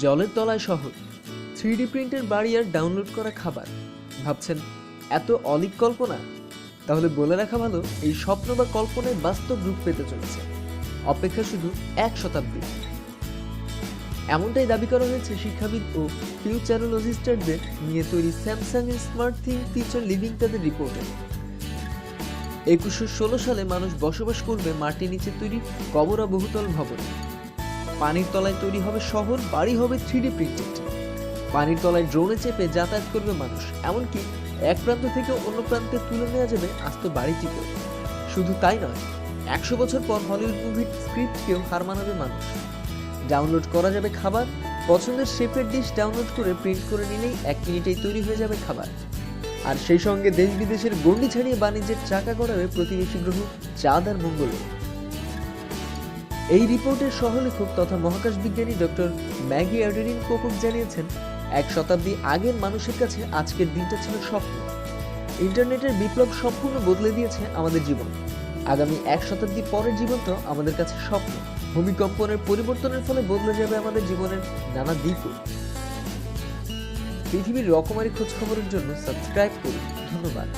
জলের তলায় শহর। থ্রি প্রিন্টের বাড়ি আর ডাউনলোড করা খাবার। ভাবছেন, এত অলিক কল্পনা? তাহলে বলে রাখা ভালো, এই স্বপ্ন বা কল্পনায় বাস্তব রূপ পেতে চলেছে। অপেক্ষা শুধু এক শতাব্দী। এমনটাই দাবি করা হয়েছে শিক্ষাবিদ ও ফিউচারোলজিস্টারদের নিয়ে তৈরি স্যামসাং এর স্মার্ট থিং ফিউচার লিভিং তাদের রিপোর্টে। একুশশো ষোলো সালে মানুষ বসবাস করবে মাটির নিচে তৈরি কবরা বহুতল ভবনে। পানির তলায় তৈরি হবে শহর, বাড়ি হবে থ্রিডি প্রিন্টেড। পানির তলায় ড্রোনে চেপে যাতায়াত করবে মানুষ, এমনকি এক প্রান্ত থেকে অন্য প্রান্তে তুলে নেওয়া যাবে আস্ত বাড়িটিকেও। শুধু তাই নয়, একশো বছর পর হলিউড মুভির স্ক্রিপ্টকেও হার মানাবে মানুষ। ডাউনলোড করা যাবে খাবার, পছন্দের শেপের ডিশ ডাউনলোড করে প্রিন্ট করে নিলেই এক মিনিটেই তৈরি হয়ে যাবে খাবার। আর সেই সঙ্গে দেশ বিদেশের গণ্ডি ছাড়িয়ে বাণিজ্যের চাকা গড়াবে প্রতিবেশী গ্রহ চাঁদ আর মঙ্গলে। এই রিপোর্টের সহলেখক তথা মহাকাশ বিজ্ঞানী ডক্টর ম্যাগি অ্যাডেরিন কোকক জানিয়েছেন, এক শতাব্দী আগের মানুষের কাছে আজকের দিনটা ছিল স্বপ্ন। ইন্টারনেটের বিপ্লব সম্পূর্ণ বদলে দিয়েছে আমাদের জীবন। আগামী এক শতাব্দী পরের জীবনটাও আমাদের কাছে স্বপ্ন। ভূমিকম্পনের পরিবর্তনের ফলে বদলে যাবে আমাদের জীবনের নানা দিকও। পৃথিবীর রকমারি খোঁজ খবরের জন্য সাবস্ক্রাইব করুন। ধন্যবাদ।